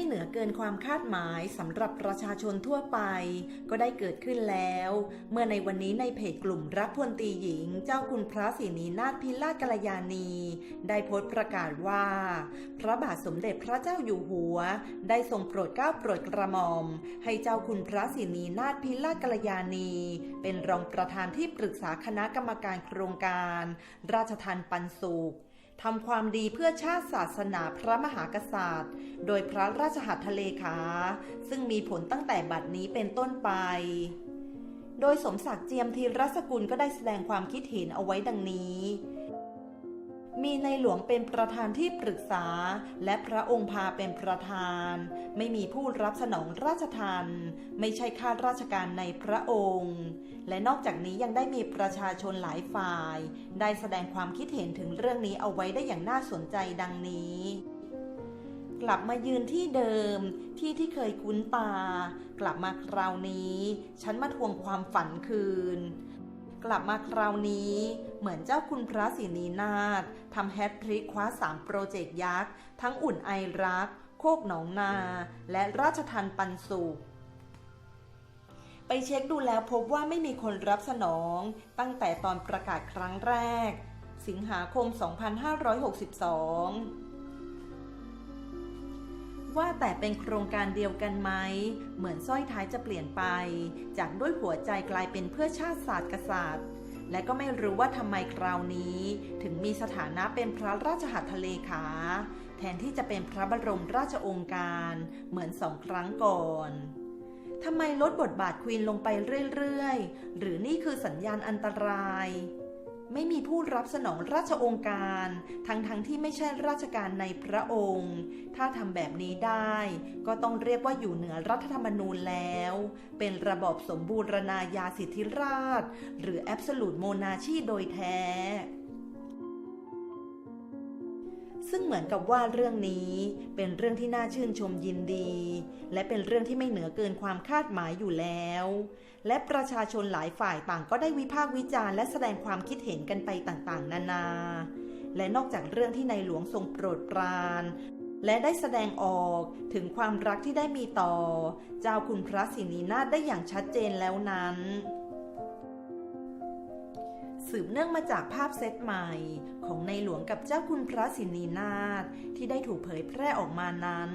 ไม่เหนือเกินความคาดหมายสำหรับประชาชนทั่วไป ก็ได้เกิดขึ้นแล้ว เมื่อในวันนี้ในเพจกลุ่มรักพลตรีหญิง เจ้าคุณพระศรีนีนาถพิราชกัลยาณี ได้โพสต์ประกาศว่า พระบาทสมเด็จพระเจ้าอยู่หัว ได้ทรงโปรดเกล้าโปรดกระหม่อม ให้เจ้าคุณพระศรีนีนาถพิราชกัลยาณี เป็นรองประธานที่ปรึกษาคณะกรรมการโครงการ ราชทันปันสุข ทำความดีเพื่อชาติศาสนาพระมหากษัตริย์ โดยพระราชหัตถเลขา ซึ่งมีผลตั้งแต่บัดนี้เป็นต้นไป โดยสมศักดิ์เจียมธีรสกุลก็ได้แสดงความคิดเห็นเอาไว้ดังนี้ มีในหลวงเป็นประธานที่ปรึกษา และพระองค์พาเป็นประธาน ไม่มีผู้รับสนองราชทานไม่ใช่ข้าราชการในพระองค์ และนอกจากนี้ยังได้มีประชาชนหลายฝ่าย ได้แสดงความคิดเห็นถึงเรื่องนี้เอาไว้ได้อย่างน่าสนใจดังนี้กลับมายืนที่เดิมที่ที่เคยคุ้นตา กลับมาคราวนี้ ฉันมาทวงความฝันคืน กลับมาคราวนี้ เหมือนเจ้าคุณพระศรีนีนาถทำแฮตทริกคว้าสามโปรเจกต์ยักษ์ ทั้งอุ่นไอรัก โคกหนองนา และราชทันปันสุขไปเช็คดูแล้วพบว่าไม่มีคนรับสนอง ตั้งแต่ตอนประกาศครั้งแรก สิงหาคม 2562ว่าแต่เป็นโครงการเดียวกันไหม เหมือนสร้อยท้ายจะเปลี่ยนไป จากด้วยหัวใจกลายเป็นเพื่อชาติศาสตร์กษัตริย์ และก็ไม่รู้ว่าทำไมคราวนี้ ถึงมีสถานะเป็นพระราชหัตถเลขา แทนที่จะเป็นพระบรมราชองการเหมือนสองครั้งก่อนทำไมลดบทบาทควีนลงไปเรื่อยๆ หรือนี่คือสัญญาณอันตราย ไม่มีผู้รับสนองราชองค์การ ทั้งๆทที่ไม่ใช่ราชการในพระองค์ ถ้าทำแบบนี้ได้ ก็ต้องเรียกว่าอยู่เหนือรัฐธรรมนูญแล้ว เป็นระบอบสมบูรณาญาสิทธิราช หรือแอบสูดโมนาชีโดยแท้ ซึ่งเหมือนกับว่าเรื่องนี้เป็นเรื่องที่น่าชื่นชมยินดี และเป็นเรื่องที่ไม่เหนือเกินความคาดหมายอยู่แล้ว และประชาชนหลายฝ่ายต่างก็ได้วิพากษ์วิจารณ์และแสดงความคิดเห็นกันไปต่างๆ นานา และนอกจากเรื่องที่ในหลวงทรงโปรดปรานและได้แสดงออกถึงความรักที่ได้มีต่อ เจ้าคุณพระศรีนีนาถได้อย่างชัดเจนแล้วนั้น สืบเนื่องมาจากภาพเซตใหม่ ของในหลวงกับเจ้าคุณพระสินีนาถที่ได้ถูกเผยแพร่ออกมานั้น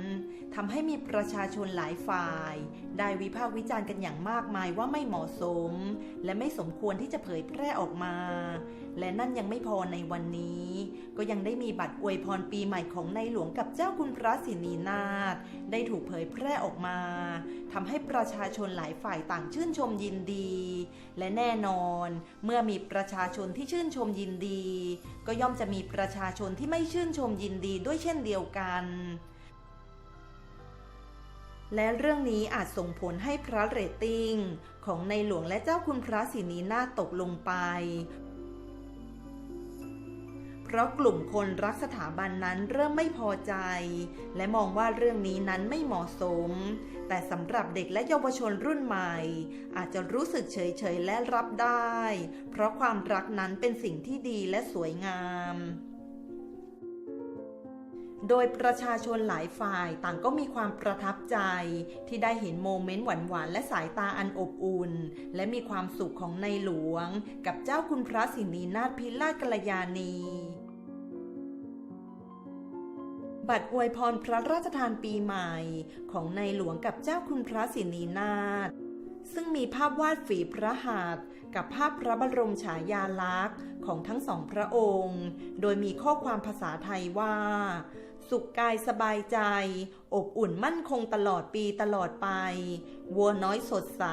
ทำให้มีประชาชนหลายฝ่าย ได้วิพากษ์วิจารณ์กันอย่างมากมายว่าไม่เหมาะสม และไม่สมควรที่จะเผยแพร่ออกมา และนั่นยังไม่พอในวันนี้ ก็ยังได้มีบัตรอวยพรปีใหม่ของในหลวงกับเจ้าคุณพระสินีนาถได้ถูกเผยแพร่ออกมาทำให้ประชาชนหลายฝ่ายต่างชื่นชมยินดี และแน่นอน เมื่อมีประชาชนที่ชื่นชมยินดี ก็ย่อมจะมีประชาชนที่ไม่ชื่นชมยินดีด้วยเช่นเดียวกันและเรื่องนี้อาจส่งผลให้พระเรตติ้ง ของในหลวงและเจ้าคุณพระศรีนีนาตกลงไป ราะกลุ่มคนรักสถาบันนั้นเริ่มไม่พอใจ และมองว่าเรื่องนี้นั้นไม่เหมาะสม แต่สำหรับเด็กและเยาวชนรุ่นใหม่ อาจจะรู้สึกเฉยๆและรับได้ เพราะความรักนั้นเป็นสิ่งที่ดีและสวยงามโดยประชาชนหลายฝ่ายต่างก็มีความประทับใจ ที่ได้เห็นโมเมนต์หวานๆและสายตาอันอบอุ่น และมีความสุขของในหลวง กับเจ้าคุณพระสินีนาถพิราชกัลยาณี บัตรอวยพรพระราชทานปีใหม่ของในหลวงกับเจ้าคุณพระสินีนาถซึ่งมีภาพวาดฝีพระหัตถ์กับภาพพระบรมฉายาลักษณ์ของทั้งสองพระองค์ โดยมีข้อความภาษาไทยว่า สุขกายสบายใจ อบอุ่นมั่นคงตลอดปีตลอดไป วัวน้อยสดใส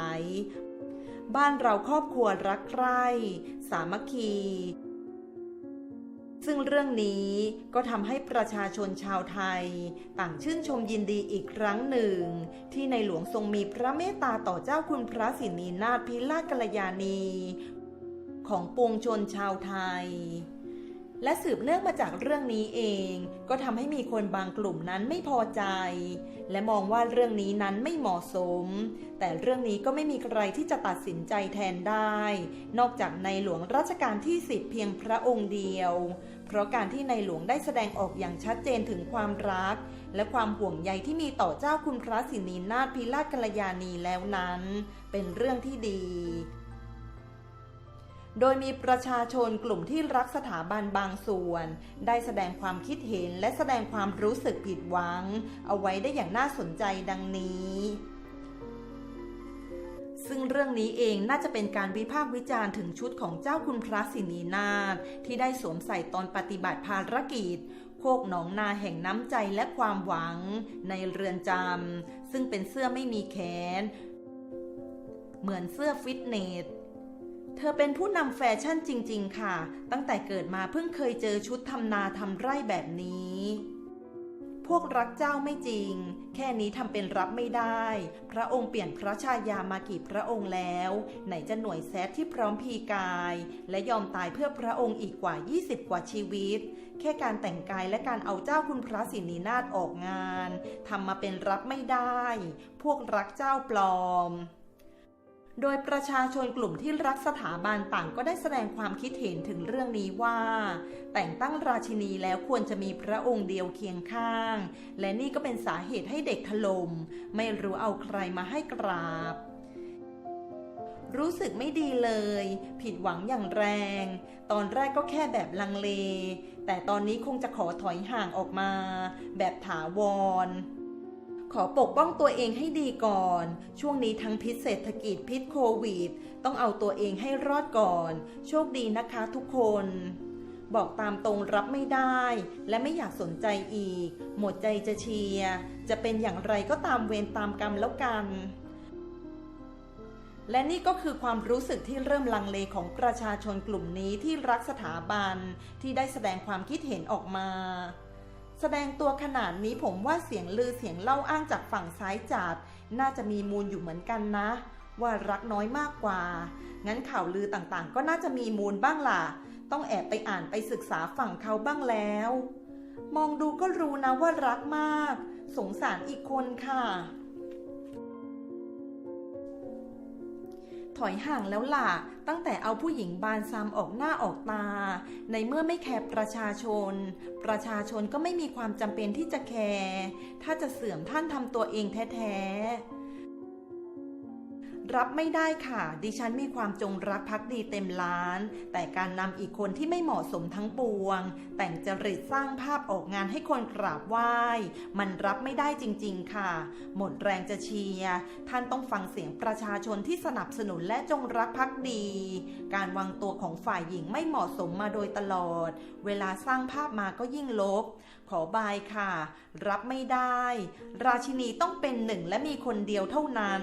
บ้านเราครอบครัวรักใคร่ สามัคคี ซึ่งเรื่องนี้ก็ทำให้ประชาชนชาวไทย ต่างชื่นชมยินดีอีกครั้งหนึ่ง ที่ในหลวงทรงมีพระเมตตาต่อเจ้าคุณพระสินีนาถพิราชกัลยาณี ของปวงชนชาวไทย และสืบเนื่องมาจากเรื่องนี้เอง ก็ทำให้มีคนบางกลุ่มนั้นไม่พอใจ และมองว่าเรื่องนี้นั้นไม่เหมาะสม แต่เรื่องนี้ก็ไม่มีใครที่จะตัดสินใจแทนได้ นอกจากในหลวงรัชกาลที่10เพียงพระองค์เดียว เพราะการที่ในหลวงได้แสดงออกอย่างชัดเจนถึงความรัก และความห่วงใยที่มีต่อเจ้าคุณพระสินีนาถพิราชกัลยาณีแล้วนั้น เป็นเรื่องที่ดี โดยมีประชาชนกลุ่มที่รักสถาบันบางส่วน ได้แสดงความคิดเห็นและแสดงความรู้สึกผิดหวัง เอาไว้ได้อย่างน่าสนใจดังนี้ ซึ่งเรื่องนี้เองน่าจะเป็นการวิพากษ์วิจารณ์ถึงชุดของเจ้าคุณพระสินีนาถที่ได้สวมใส่ตอนปฏิบัติภารกิจโคกหนองนาแห่งน้ำใจและความหวังในเรือนจำซึ่งเป็นเสื้อไม่มีแขน เหมือนเสื้อฟิตเนส เธอเป็นผู้นำแฟชั่นจริง ๆ ค่ะ ตั้งแต่เกิดมาเพิ่งเคยเจอชุดทำนาทำไร่แบบนี้ พวกรักเจ้าไม่จริง แค่นี้ทำเป็นรับไม่ได้ พระองค์เปลี่ยนพระชายามากี่พระองค์แล้ว ไหนจะหน่วยแซดที่พร้อมพีกาย และยอมตายเพื่อพระองค์อีกกว่า 20 กว่าชีวิต แค่การแต่งกายและการเอาเจ้าคุณพระสินีนาถออกงานทำมาเป็นรับไม่ได้ พวกรักเจ้าปลอม โดยประชาชนกลุ่มที่รักสถาบันต่างก็ได้แสดงความคิดเห็นถึงเรื่องนี้ว่า แต่งตั้งราชินีแล้วควรจะมีพระองค์เดียวเคียงข้าง และนี่ก็เป็นสาเหตุให้เด็กถลม่มไม่รู้เอาใครมาให้กราบ รู้สึกไม่ดีเลย ผิดหวังอย่างแรง ตอนแรกก็แค่แบบลังเล แต่ตอนนี้คงจะขอถอยห่างออกมา แบบถาวร ขอปกป้องตัวเองให้ดีก่อน ช่วงนี้ทั้งพิษเศรษฐกิจพิษโควิด ต้องเอาตัวเองให้รอดก่อน โชคดีนะคะทุกคน บอกตามตรงรับไม่ได้ และไม่อยากสนใจอีก หมดใจจะเชียร์ จะเป็นอย่างไรก็ตามเวรตามกรรมแล้วกันและนี่ก็คือความรู้สึกที่เริ่มลังเลของประชาชนกลุ่มนี้ที่รักสถาบันที่ได้แสดงความคิดเห็นออกมา แสดงตัวขนาดนี้ผมว่าเสียงลือเสียงเล่าอ้างจากฝั่งซ้ายจาด น่าจะมีมูลอยู่เหมือนกันนะ ว่ารักน้อยมากกว่า งั้นข่าวลือต่างๆ ก็น่าจะมีมูลบ้างล่ะ ต้องแอบไปอ่านไปศึกษาฝั่งเขาบ้างแล้ว มองดูก็รู้นะว่ารักมาก สงสารอีกคนค่ะ อยห่างแล้วล่ะ ตั้งแต่เอาผู้หญิงบานซามออกหน้าออกตา ในเมื่อไม่แคร์ประชาชน ประชาชนก็ไม่มีความจำเป็นที่จะแคร์ ถ้าจะเสื่อมท่านทำตัวเองแท้ๆ รับไม่ได้ค่ะ ดิฉันมีความจงรักภักดีเต็มล้าน แต่การนำอีกคนที่ไม่เหมาะสมทั้งปวง แต่งจริตสร้างภาพออกงานให้คนกราบไหว้ มันรับไม่ได้จริงๆค่ะ หมดแรงจะเชียร์ ท่านต้องฟังเสียงประชาชนที่สนับสนุนและจงรักภักดี การวางตัวของฝ่ายหญิงไม่เหมาะสมมาโดยตลอด เวลาสร้างภาพมาก็ยิ่งลบ ขอบายค่ะ รับไม่ได้ ราชินีต้องเป็นหนึ่งและมีคนเดียวเท่านั้น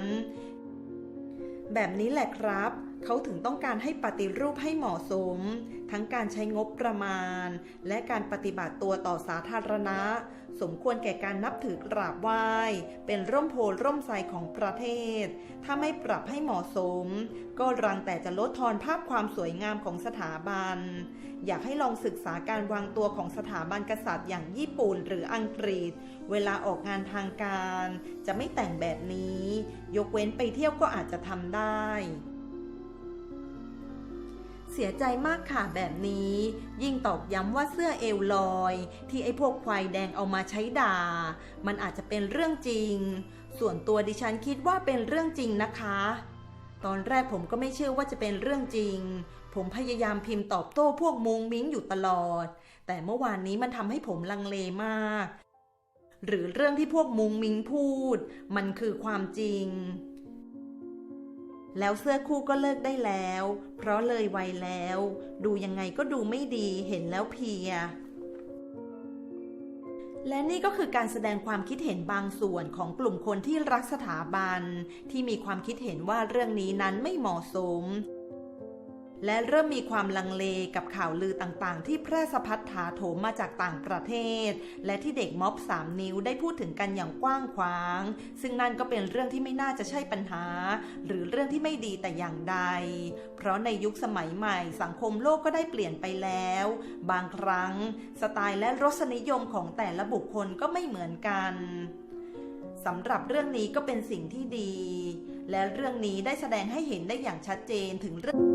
แบบนี้แหละครับ เขาถึงต้องการให้ปฏิรูปให้เหมาะสม ทั้งการใช้งบประมาณ และการปฏิบัติตัวต่อสาธารณะ สมควรแก่การนับถือกราบไหว้ เป็นร่มโพร่มไทรของประเทศ ถ้าไม่ปรับให้เหมาะสม ก็รังแต่จะลดทอนภาพความสวยงามของสถาบัน อยากให้ลองศึกษาการวางตัวของสถาบันกษัตริย์อย่างญี่ปุ่นหรืออังกฤษ เวลาออกงานทางการ จะไม่แต่งแบบนี้ ยกเว้นไปเที่ยวก็อาจจะทำได้ สียใจมากค่ะแบบนี้ ยิ่งตอกย้ำว่าเสื้อเอวลอย ที่ไอ้พวกควายแดงเอามาใช้ด่า มันอาจจะเป็นเรื่องจริง ส่วนตัวดิฉันคิดว่าเป็นเรื่องจริงนะคะ ตอนแรกผมก็ไม่เชื่อว่าจะเป็นเรื่องจริง ผมพยายามพิมพ์ตอบโต้พวกมุงมิ้งอยู่ตลอด แต่เมื่อวานนี้มันทำให้ผมลังเลมาก หรือเรื่องที่พวกมุงมิงพูด มันคือความจริง แล้วเสื้อคู่ก็เลิกได้แล้ว เพราะเลยวัยแล้ว ดูยังไงก็ดูไม่ดีเห็นแล้วเพีย และนี่ก็คือการแสดงความคิดเห็นบางส่วนของกลุ่มคนที่รักสถาบัน ที่มีความคิดเห็นว่าเรื่องนี้นั้นไม่เหมาะสม และเริ่มมีความลังเลกับข่าวลือต่างๆ ที่แพร่สะพัดถาโถมมาจากต่างประเทศ และที่เด็กม็อบ 3 นิ้วได้พูดถึงกันอย่างกว้างขวาง ซึ่งนั่นก็เป็นเรื่องที่ไม่น่าจะใช่ปัญหา หรือเรื่องที่ไม่ดีแต่อย่างใด เพราะในยุคสมัยใหม่สังคมโลกก็ได้เปลี่ยนไปแล้ว บางครั้ง สไตล์และรสนิยมของแต่ละบุคคลก็ไม่เหมือนกันสำหรับเรื่องนี้ก็เป็นสิ่งที่ดี และเรื่องนี้ได้แสดงให้เห็นได้อย่างชัดเจนถึงเรื่อง